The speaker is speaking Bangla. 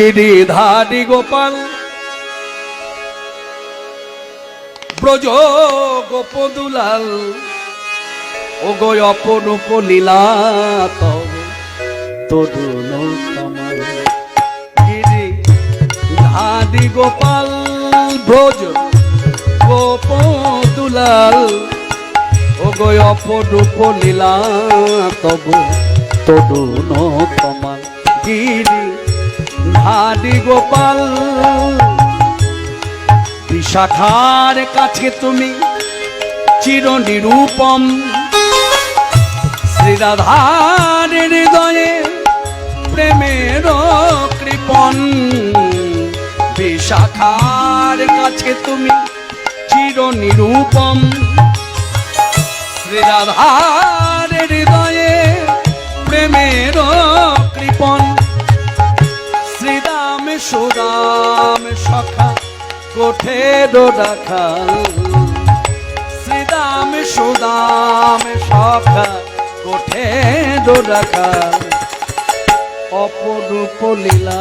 গিরিধারী গোপাল। ব্রজ গোপদুলাল ও গো অপরূপ লীলা তরুণ গিরি ধারী গোপাল, ব্রজ গোপদুলাল ও গো অপরূপ লীলা তব তরুণ কমাল গিরি ধারি গোপাল। বিশাখার কাছে তুমি চির নিরূপম শ্রীরাধার হৃদয়ে প্রেমের কৃপন বিশাখার কাছে তুমি চির নিরূপম শ্রীরাধার হৃদয়ে সুরাম সখা কোঠে রাখাল শ্রীরাম সুদাম সখা কোঠে রাখাল অপরূপ লীলা